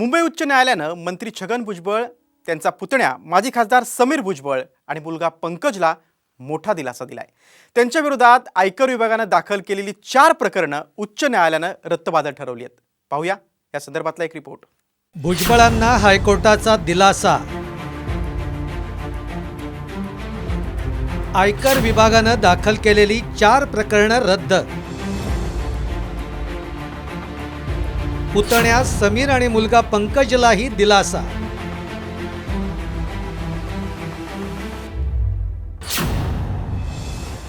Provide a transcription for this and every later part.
मुंबई उच्च न्यायालयानं मंत्री छगन भुजबळ त्यांचा पुतण्या माजी खासदार समीर भुजबळ आणि मुलगा पंकजला मोठा दिलासा दिलाय. त्यांच्या विरोधात आयकर विभागानं दाखल केलेली चार प्रकरणं उच्च न्यायालयानं रद्दबादल ठरवली आहेत. पाहूया या संदर्भातला एक रिपोर्ट. भुजबळांना हायकोर्टाचा दिलासा. आयकर विभागानं दाखल केलेली चार प्रकरणं रद्द. पुतण्या समीर आणि मुलगा पंकजलाही दिलासा.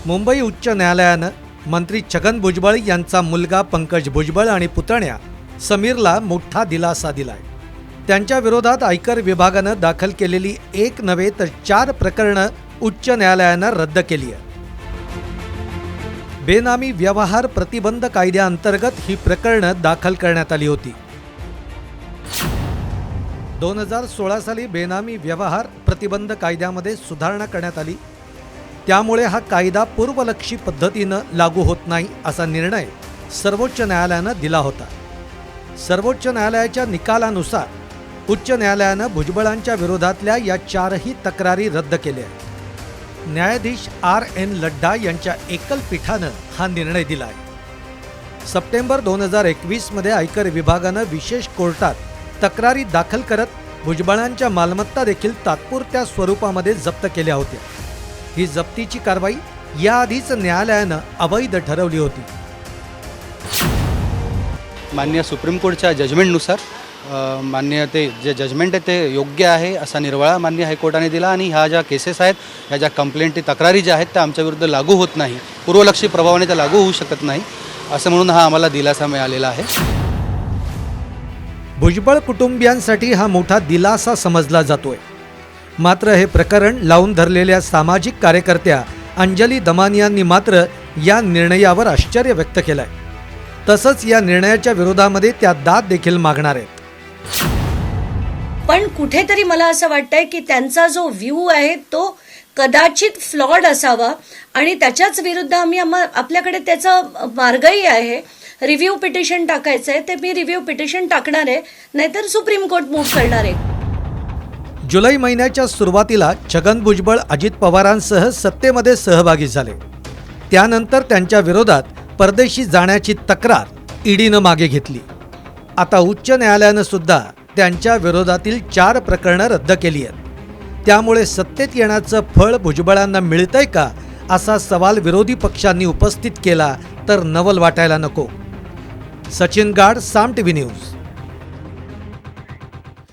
मुंबई उच्च न्यायालयानं मंत्री छगन भुजबळ यांचा मुलगा पंकज भुजबळ आणि पुतण्या समीरला मोठा दिलासा दिलाय. त्यांच्या विरोधात आयकर विभागानं दाखल केलेली एक नव्हे तर चार प्रकरणं उच्च न्यायालयानं रद्द केली आहे बेनामी व्यवहार प्रतिबंध कायद्याअंतर्गत ही प्रकरणं दाखल करण्यात आली होती. दोन हजार सोळा साली बेनामी व्यवहार प्रतिबंध कायद्यामध्ये सुधारणा करण्यात आली. त्यामुळे हा कायदा पूर्वलक्षी पद्धतीनं लागू होत नाही असा निर्णय सर्वोच्च न्यायालयानं दिला होता. सर्वोच्च न्यायालयाच्या निकालानुसार उच्च न्यायालयानं भुजबळांच्या विरोधातल्या या चारही तक्रारी रद्द केल्या आहेत. न्यायाधीश आर एन लड्डा यांच्या एकल पीठानं हा निर्णय दिला आहे सप्टेंबर दोन हजार एकवीसमध्ये आयकर विभागानं विशेष कोर्टात तक्रारी दाखल करत भुजबळांच्या मालमत्ता देखील तात्पुरत्या स्वरूपामध्ये जप्त केल्या होत्या. ही जप्तीची कारवाई याआधीच न्यायालयानं अवैध ठरवली होती. मान्य सुप्रीम कोर्टच्या जजमेंटनुसार मान्य ते जे जजमेंट आहे ते योग्य आहे असा निर्वाळा मान्य हायकोर्टाने दिला आणि ह्या ज्या केसेस आहेत ह्या ज्या कंप्लेंटी तक्रारी ज्या आहेत त्या आमच्याविरुद्ध लागू होत नाही. पूर्वलक्षी प्रभावाने त्या लागू होऊ शकत नाही. असं म्हणून हा आम्हाला दिलासा मिळालेला आहे. भुजबळ कुटुंबियांसाठी हा मोठा दिलासा समजला जातोय. मात्र हे प्रकरण लावून धरलेल्या सामाजिक कार्यकर्त्या अंजली दमानियांनी मात्र या निर्णयावर आश्चर्य व्यक्त केलंय. तसंच या निर्णयाच्या विरोधामध्ये त्या दाद देखील मागणार आहेत. पण कुठेतरी मला असं वाटतंय की त्यांचा जो व्ह्यू आहे तो कदाचित फ्लॉड असावा. आणि त्याच्याच विरुद्ध आम्ही आपल्याकडे त्याचा मार्गही आहे. रिव्ह्यू पिटिशन टाकायचं आहे ते मी रिव्ह्यू पिटिशन टाकणार आहे. नाहीतर सुप्रीम कोर्ट मूव्ह करणार आहे. जुलै महिन्याच्या सुरुवातीला छगन भुजबळ अजित पवारांसह सत्तेमध्ये सहभागी झाले. त्यानंतर त्यांच्या विरोधात परदेशी जाण्याची तक्रार ईडीनं मागे घेतली. आता उच्च न्यायालयानं सुद्धा त्यांच्या विरोधातील चार प्रकरणं रद्द केली आहेत. त्यामुळे सत्तेत येण्याचं फळ भुजबळांना मिळतंय का असा सवाल विरोधी पक्षांनी उपस्थित केला तर नवल वाटायला नको. सचिन गाड साम टी व्ही न्यूज.